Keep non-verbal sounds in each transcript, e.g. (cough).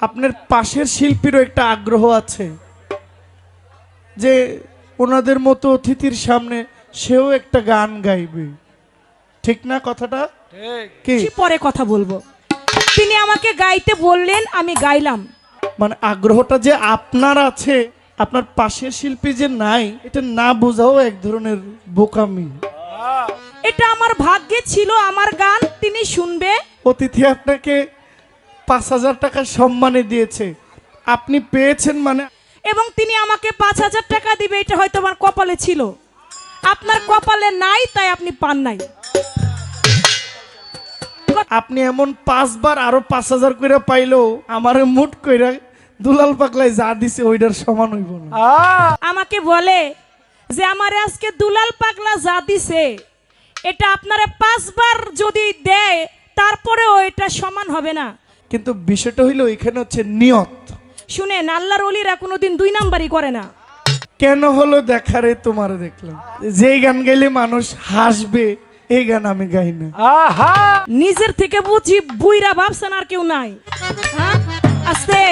আপনার পাশের শিল্পীরও একটা আগ্রহ আছে যে ওনাদের মতো অতিথির সামনে সেও একটা গান গাইবে। ঠিক না কথাটা? কি? কি পরে কথা বলব? তিনি আমাকে গাইতে বললেন আমি গাইলাম। মানে আগ্রহটা যে আপনার আছে আপনার পাশের শিল্পী যে নাই এটা না বোঝাও এক ধরনের বোকামি। এটা আমার ভাগ্যে ছিল আমার গান তিনি শুনবে। অতিথি আপনাকে পাঁচ হাজার টাকা সম্মানে দিয়েছে। আপনি পেয়েছেন মানে এবং তিনি আমাকে পাঁচ হাজার টাকা দিবে এটা হয়তো আমার কপালে ছিল। আপনার কপালে নাই তাই আপনি পান নাই। আপনি এমন পাঁচবার আরও পাঁচ হাজার করে পাইলেও আমার মুট কইরা দুলাল পাকলাই যা দিছে ওইটার সমান হইব না। আমাকে বলে যে আমার আজকে দুলাল পাগলা যা দিছে এটা আপনারা পাঁচবার যদি দেয় তারপরেও এটা সমান হবে না। কিন্তু বিষয়টা হইল এখানে হচ্ছে নিয়ত। শুনেন আল্লাহর অলিরা কোনোদিন দুই নাম্বারই করে না। কেন হলো দেখারে তোমার দেখলাম। যে গান গাইলে মানুষ হাসবে এই গান আমি গাই না। নিজের থেকে বুঝি বুইরা ভাবছেন আর কেউ নাই। হ্যাঁ? আস্তে।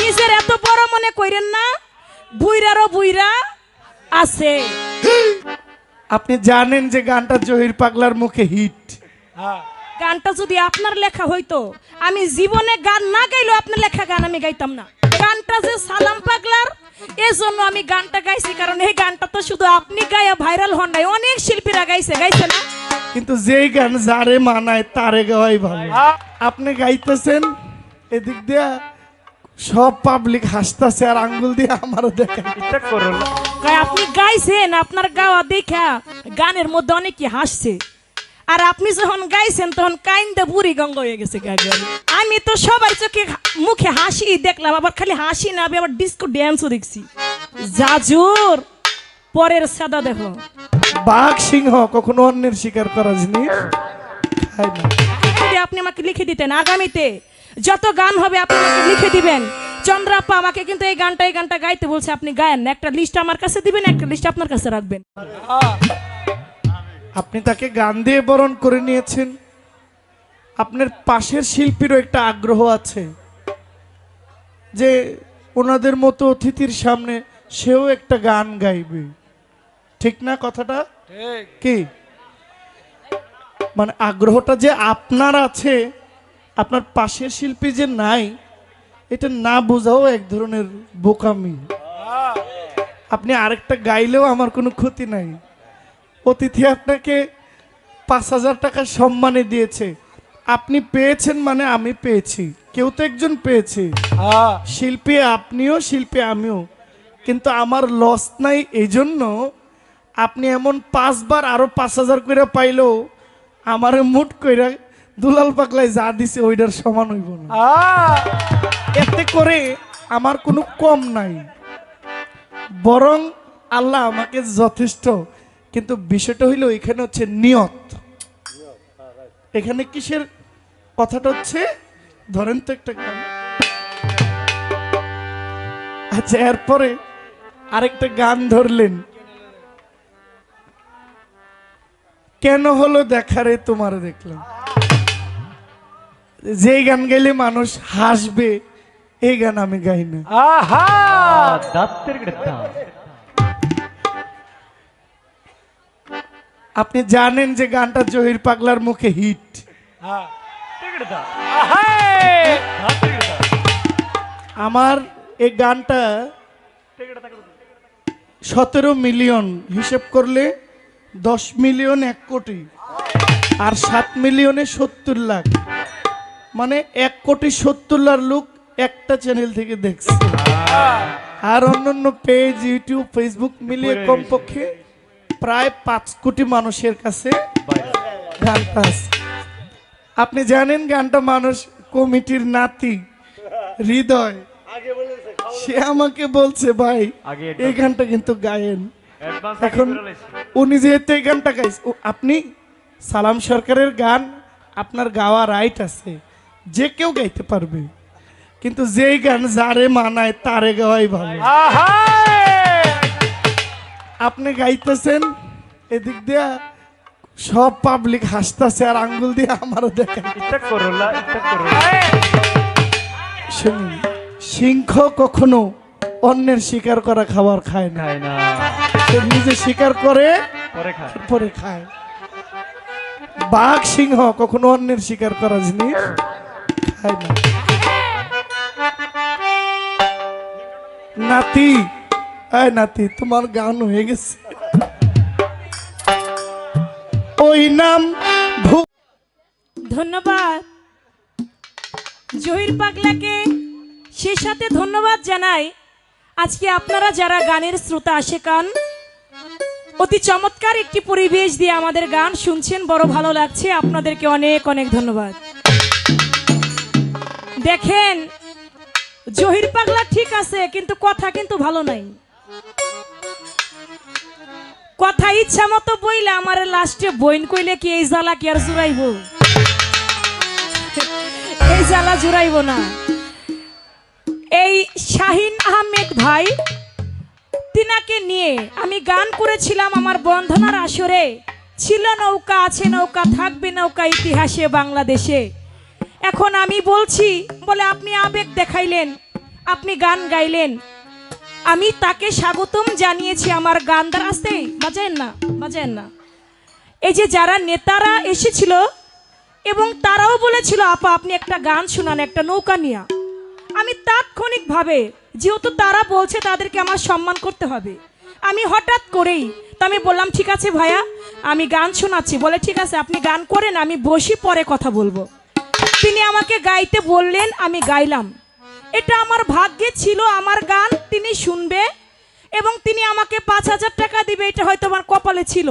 নিজের এত বড় মনে কইরেন না বুইরারও বুইরা আছে। আপনি জানেন যে গানটা জহির পাগলার মুখে হিট। গানটা যদি আপনার লেখা হইতো আমি জীবনে গান না গাইলেও আপনার লেখা গান আমি গাইতাম না। গানটা যে সালাম পাগলার এজন্য আমি গানটা গাইছি কারণ এই গানটা তো শুধু আপনি গায়া ভাইরাল হন নাই অনেক শিল্পীরা গাইছে গাইছে না? কিন্তু যেই গান যারে মানায় তারে গাওয়াই ভালো। আপনি গাইতেছেন এদিক দিয়া সব পাবলিক হাসতেছে আর আঙ্গুল দিয়ে আমারও দেখে গায় আপনি গাইছেন আপনার গাওয়া দেখা গানের মধ্যে অনেকে হাসছে। আর আপনি যখন গাইছেন তখন কাইন্দা বুড়ি গঙ্গা হয়ে গেছে গায়ে আমি তো সবাই চোখে মুখে হাসি দেখলাম আবার খালি হাসি না আমি আবার ডিস্কো ড্যান্সও দেখছি। জাজুর পরের সাদা দেখো। বাঘ সিংহ কখনো অন্যের শিকার করা জিনিস? আপনি আমাকে লিখে দিতেন আগামীতে যত গান হবে আপনি আমাকে লিখে দিবেন। চন্দ্রাপ্পা আমাকে কিন্তু এই গানটা এই গানটা গাইতে বলছে আপনি গায়েন একটা লিস্ট আমার কাছে দিবেন একটা লিস্ট আপনার কাছে রাখবেন। আপনি তাকে গান দিয়ে বরণ করে নিয়েছেন। আপনার পাশের শিল্পীরও একটা আগ্রহ আছে যে ওনাদের মতো অতিথির সামনে সেও একটা গান গাইবে। ঠিক না কথাটা? কি? মানে আগ্রহটা যে আপনার আছে আপনার পাশের শিল্পী যে নাই এটা না বোঝাও এক ধরনের বোকামি। আপনি আরেকটা গাইলেও আমার কোনো ক্ষতি নাই। অতিথি আপনাকে পাঁচ হাজার টাকা সম্মানে দিয়েছে। আপনি পেয়েছেন মানে আমি পেয়েছি। কেউ তো একজন পেয়েছে। শিল্পী আপনিও শিল্পী আমিও। কিন্তু আমার লস নাই এই জন্য আপনি এমন পাঁচবার আরও পাঁচ হাজার করে পাইলেও আমার মুট কইরা দুলাল পাকলাই যা দিছে ওইটার সমান হইব না। এতে করে আমার কোনো কম নাই। বরং আল্লাহ আমাকে যথেষ্ট কিন্তু বিষয়টা হইল এখানে হচ্ছে নিয়ত। এখানে কিসের কথাটা হচ্ছে? ধরেন তো একটা গান আচ্ছা এরপরে আরেকটা গান ধরলেন। কেন হলো দেখারে তোমার দেখলাম। যে গান গাইলে মানুষ হাসবে, এই গান আমি গাই না। আহা! দাঁতের আপনি জানেন যে গানটা জহির পাগলার মুখে হিট। হ্যাঁ, আমার এই গানটা সতেরো মিলিয়ন হিসেব করলে দশ মিলিয়ন এক কোটি আর সাত মিলিয়নে সত্তর লাখ। মানে এক কোটি সত্তর লাখ লোক একটা চ্যানেল থেকে দেখছে। আর অন্যান্য পেজ ইউটিউব ফেসবুক মিলিয়ে হ্যাঁ। কমপক্ষে প্রায় পাঁচ কোটি মানুষের কাছে গানটা আছে। আপনি জানেন গানটা মানুষ কমিটির নাতি হৃদয়। সে আমাকে বলছে ভাই এই গানটা কিন্তু গায়েন। এখন উনি যেহেতু এই গানটা গাইছে আপনি সালাম সরকারের গান আপনার গাওয়া রাইট আছে যে কেউ গাইতে পারবে। কিন্তু যেই গান যারে মানায় তারে গাওয়াই ভালো। আপনি গাইতেছেন এদিক দিয়া সব পাবলিক হাসতেছে আর আঙ্গুল দিয়ে আমারও দেখেন। সিংহ কখনো অন্যের শিকার করা খাবার খায় না। নিজে শিকার করে পরে খায়। বাঘ সিংহ কখনো অন্যের শিকার করা জিনিস খায় না। নাতি আয় নাতি, তোমার গান হয়ে গেছে। ওই নাম ধন্যবাদ। জহির পাগলাকে সেই সাথে ধন্যবাদ জানাই। আজকে আপনারা যারা গানের শ্রোতা আসে কান অতি চমৎকার একটি পরিবেশ দিয়ে আমাদের গান শুনছেন, বড় ভালো লাগছে। আপনাদেরকে অনেক অনেক ধন্যবাদ। দেখেন, জহির পাগলা ঠিক আছে, কিন্তু কথা কিন্তু ভালো নাই। কথা ইচ্ছা মতো বইলে আমার লাস্টে বইন কইলে কি এই জ্বালা কি আর জুড়াইব? এই জ্বালা জুড়াইব না। এই শাহিন আহমেদ ভাই, তিনাকে নিয়ে আমি গান করেছিলাম আমার বন্ধনার আসরে। ছিল নৌকা, আছে নৌকা, থাকবে নৌকা ইতিহাসে বাংলাদেশে। এখন আমি বলছি, বলে আপনি আবেগ দেখাইলেন, আপনি গান গাইলেন। আমি তাকে স্বাগতম জানিয়েছি আমার গান দ্বারা। আসতে বাজেন না বাজেন না। এই যে যারা নেতারা এসেছিল এবং তারাও বলেছিল, আপা, আপনি একটা গান শোনান, একটা নৌকা নিয়া। আমি তাৎক্ষণিকভাবে, যেহেতু তারা বলছে তাদেরকে আমার সম্মান করতে হবে, আমি হঠাৎ করেই, তো আমি বললাম, ঠিক আছে ভাইয়া, আমি গান শোনাচ্ছি। বলে, ঠিক আছে, আপনি গান করেন, আমি বসি, পরে কথা বলব। তিনি আমাকে গাইতে বললেন, আমি গাইলাম। এটা আমার ভাগ্যে ছিল আমার গান তিনি শুনবে এবং তিনি আমাকে পাঁচ হাজার টাকা দিবে, এটা হয়তো আমার কপালে ছিল।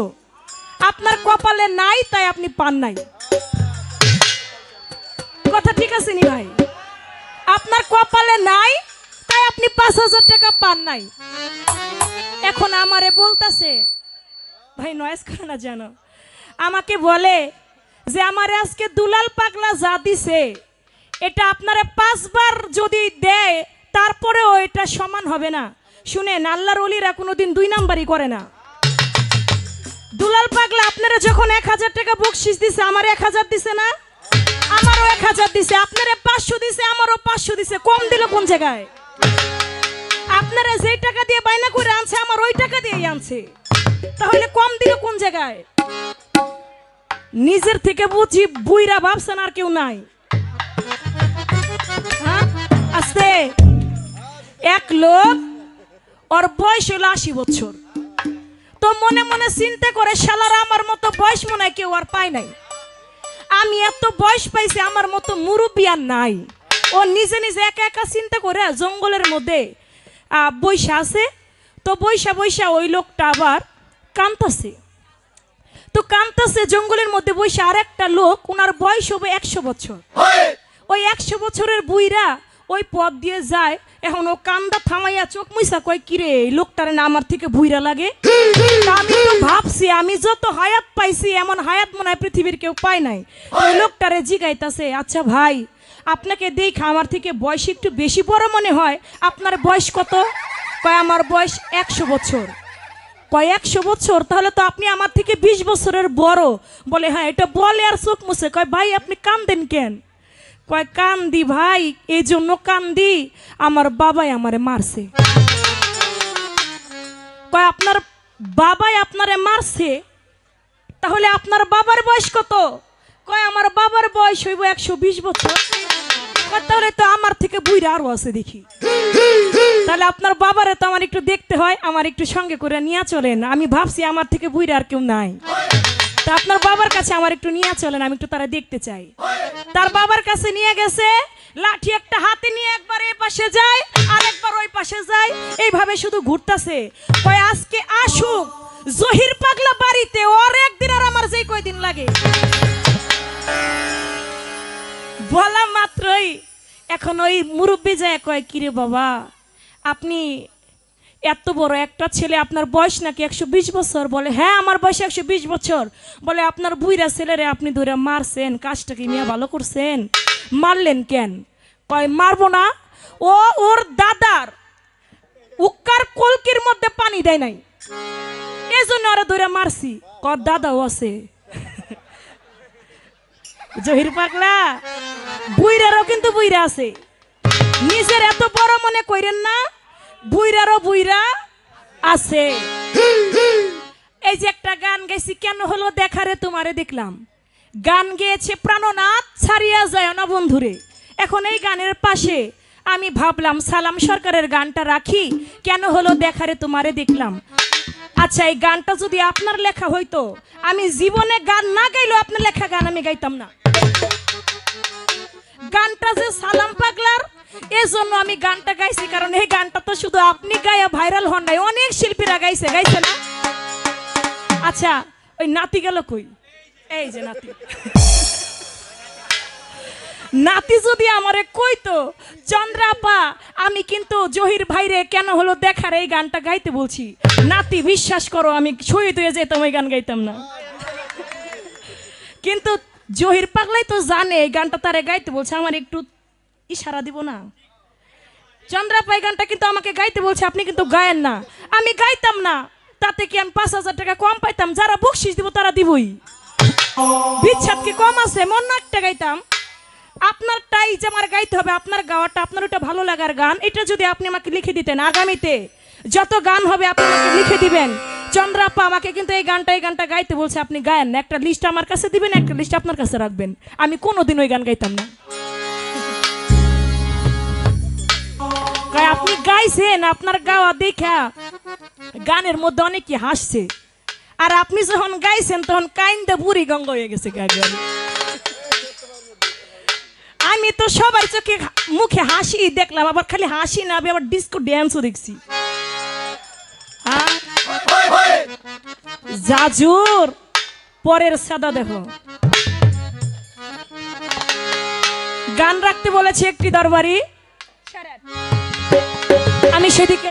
আপনার কপালে নাই, তাই আপনি পান নাই। কথা ঠিক আছে নি ভাই? আপনার কপালে নাই, তাই আপনি পাঁচ হাজার টাকা পান নাই। এখন আমারে বলতাছে, ভাই নয়েস করে না জানো আমাকে বলে যে, আমারে আজকে দুলাল পাগলা যা দিছে, এটা আপনারা পাঁচবার যদি দেয় তারপরেও এটা সমান হবে না। শুনেন, আল্লাহর অলিরা কোনোদিন দুই নাম্বারই করে না। দুলাল পাগলা, আপনারা যখন এক হাজার টাকা বকশিস দিছে, আমার এক হাজার দিছে না? আমারও এক হাজার দিছে, আপনারা পাঁচশো দিছে, আমারও পাঁচশো দিছে, কম দিল কোন জায়গায়? আপনারা যেই টাকা দিয়ে বাইনা করে আনছে, আমার ওই টাকা দিয়েই আনছে। তাহলে কম দিল কোন জায়গায়? নিজের থেকে বুঝি বুইরা ভাবছেন আর কেউ নাই। হ্যাঁ? আস্তে। এক লোক ওর বয়স হলো আশি বছর। তো মনে মনে চিন্তা করে শালারা আমার মতো বয়স মনে হয় কেউ আর পায় নাই। আমি এত বয়স পাইছি আমার মতো মুরব্বী আর নাই। ও নিজে নিজে একা একা চিন্তা করে জঙ্গলের মধ্যে বইসা আছে। তো বইসা বইসা ওই লোকটা আবার কান্তাছে তো কান্তাছে জঙ্গলের মধ্যে বইসা আর একটা লোক ওনার বয়স হবে একশো বছর। ওই একশো বছরের বুইরা ওই পথ দিয়ে যায় এখন ও কান্দা থামাইয়া চোখ মুইসা কয়, কিরে লোকটারে না আমার থেকে বুইরা লাগে? আমি তো ভাবছি, আমি যত হায়াত পাইছি, এমন হায়াত মনে হয় পৃথিবীর কেউ পায় নাই। ওই লোকটারে জিগাইতাছে আচ্ছা ভাই, আপনাকে দেখা আমার থেকে বয়স একটু বেশি বড় মনে হয়, আপনার বয়স কত? কয়, আমার বয়স একশো বছর। কয়, একশো বছর? তাহলে তো আপনি আমার থেকে বিশ বছরের বড়। বলে হ্যাঁ এটা বলে আর চোখ মুছে। কয়, ভাই, আপনি কান্দেন কেন? কয়, কান্দি ভাই এই জন্য কান্দি, আমার বাবাই আমারে মারছে। কয়, আপনার বাবাই আপনারে মারছে? তাহলে আপনার বাবার বয়স কত? কয়, আমার বাবার বয়স হইব একশো বিশ বছর। তাহলে তো আমার থেকে বুইরা আরও আছে দেখি। তাহলে আপনার বাবারে তো আমার একটু দেখতে হয়, আমার একটু সঙ্গে করে নিয়ে চলেন। আমি ভাবছি আমার থেকে বুইরা আর কেউ নাই। তা আপনার বাবার কাছে আমার একটু নিয়ে চলেন, আমি একটু তারা দেখতে চাই। তার বাবার কাছে নিয়ে গেছে, লাঠি একটা হাতে নিয়ে একবার এই পাশে যায় আর একবার ওই পাশে যায়, এইভাবে শুধু ঘুরতাছে। কয়, আজকে আসুক, জহির পাগলা বাড়িতে, ওর একদিন আর আমার যেই কয়দিন লাগে। বলা মাত্রই, এখন ওই মুরব্বী যায় কয়, কিরে বাবা, আপনি এত বড় একটা ছেলে, আপনার বয়স নাকি একশো বিশ বছর? বলে হ্যাঁ আমার বয়স একশো বিশ বছর। বলে, আপনার বুইরা ছেলেরে আপনি ধরে মারছেন কাজটা কি মিয়া ভালো করছেন। মারলেন কেন? কয়, মারবো না। ও ওর দাদার উক্কার কলকির মধ্যে পানি দেয় নাই। এই জন্য ওরা ধরে মারছি। কর দাদাও আছে। (laughs) জহির পাগলা, বুইরারও কিন্তু বুইরা আছে। নিজের এত বড় মনে কইরেন না? বুইরারও বুইরা আছে। এই যে একটা গান গাইছি, কেন হলো দেখারে তোমারে দেখলাম। গান গেয়েছে প্রাণনাথ, ছাড়িয়া যায় না বন্ধুরে। এখন এই গানের পাশে আমি ভাবলাম, সালাম সরকারের গানটা রাখি, কেন হলো দেখারে তোমারে দেখলাম। আচ্ছা এই গানটা যদি আপনার লেখা হইতো, আমি জীবনে গান না গাইলেও আপনার লেখা গান আমি গাইতাম না। গানটা যে সালাম পাগলার এজন্য আমি গানটা গাইছি, কারণ এই গানটা তো শুধু আপনি গায়া ভাইরাল হন নাই, অনেক শিল্পীরা গাইছে গাইছে না? আচ্ছা ওই নাতি গেল কই? এই যে নাতি। নাতি যদি আমারে কইতো চন্দ্রাপা আমি কিন্তু জহির ভাইরে কেন হলো দেখার এই গানটা গাইতে বলছি? নাতি, বিশ্বাস করো, আমি শহীদ হয়ে যেতাম ওই গান গাইতাম না। কিন্তু জহির পাগলাই তো জানে, এই গানটা তারে গাইতে বলছে, আমার একটু ইশারা দিব না। চন্দ্রাপাই গানটা কিন্তু আমাকে গাইতে বলছে, আপনি কিন্তু গায়েন না। আমি গাইতাম না, তাতে কি আমি পাঁচ হাজার টাকা কম পাইতাম? যারা বকশিস দিব তারা দিবই। বিচ্ছাদ কি কম আছে? মন একটা গাইতাম। আপনারটাই যে আমার গাইতে হবে, আপনার গাওয়াটা, আপনার ওটা ভালো লাগার গান, এটা যদি আপনি আমাকে লিখে দিতেন আগামীতে, যত গান হবে আপনি আমাকে লিখে দিবেন। চন্দ্রাপ্পা আমাকে কিন্তু এই গানটা এই গানটা গাইতে বলছে, আপনি গায়েন না। একটা লিস্ট আমার কাছে দিবেন, একটা লিস্ট আপনার কাছে রাখবেন। আমি কোনোদিন ওই গান গাইতাম না। কয় আপনি গাইছেন, আপনার গাওয়া দেখা। গানের মধ্যে অনেকে হাসছে। আর আপনি যখন গাইছেন, তখন কাইন্দা বুড়ি গঙ্গ হয়ে গেছে গান আমি তো সবার চোখে মুখে হাসি দেখলাম, আবার খালি হাসি না, আমি আবার ডিস্কো ড্যান্সও দেখছি? জাজুর, পরের সাদা দেখো। গান রাখতে বলেছে একটি দরবারি। আমি সেদিকে